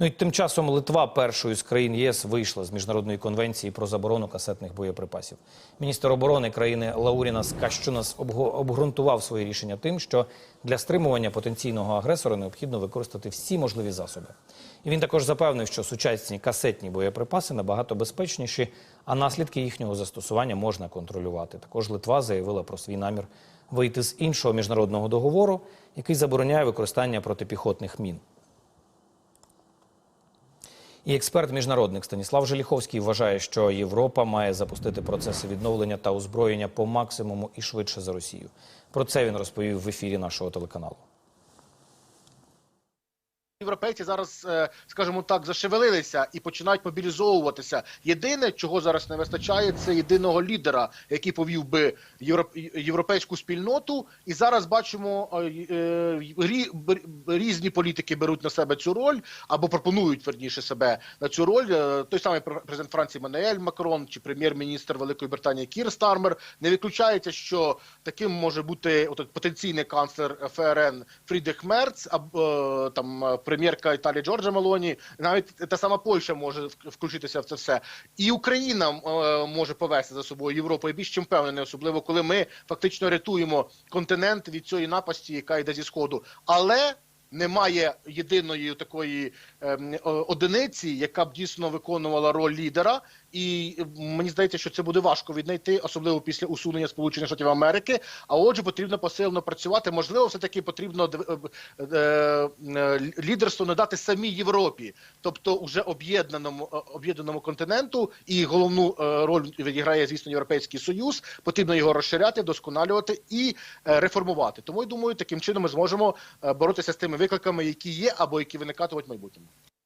Ну і тим часом Литва першою з країн ЄС вийшла з міжнародної конвенції про заборону касетних боєприпасів. Міністр оборони країни Лаурінас Кащунас обґрунтував своє рішення тим, що для стримування потенційного агресора необхідно використати всі можливі засоби. І він також запевнив, що сучасні касетні боєприпаси набагато безпечніші, а наслідки їхнього застосування можна контролювати. Також Литва заявила про свій намір вийти з іншого міжнародного договору, який забороняє використання протипіхотних мін. І експерт-міжнародник Станіслав Желіховський вважає, що Європа має запустити процеси відновлення та озброєння по максимуму і швидше за Росію. Про це він розповів в ефірі нашого телеканалу. Європейці зараз, е, скажімо так, зашевелилися і починають мобілізовуватися. Єдине, чого зараз не вистачає, це єдиного лідера, який повів би європейську спільноту. І зараз бачимо е, е, різні політики беруть на себе цю роль або пропонують верніше себе на цю роль. Той самий пр- президент Франції Мануель Макрон чи прем'єр-міністр Великої Британії Кір Стармер. Не виключається, що таким може бути от, потенційний канцлер ФРН Фрідрих Мерц, або там прем'єрка Італії Джорджа Мелоні. Навіть та сама Польща може включитися в це все. І Україна е, може повести за собою Європу. Я більш чим впевнений, особливо коли ми фактично рятуємо континент від цієї напасті, яка йде зі сходу. Але немає єдиної такої ем, одиниці, яка б дійсно виконувала роль лідера, і мені здається, що це буде важко віднайти, особливо після усунення Сполучених Штатів Америки. А отже, потрібно посилено працювати. Можливо, все таки потрібно е, е, е, лідерство надати самій Європі, тобто уже об'єднаному об'єднаному континенту, і головну роль відіграє, звісно, європейський союз. Потрібно його розширяти, вдосконалювати і реформувати. Тому я думаю, таким чином ми зможемо боротися з тими викликами, які є або які виникатимуть в майбутньому.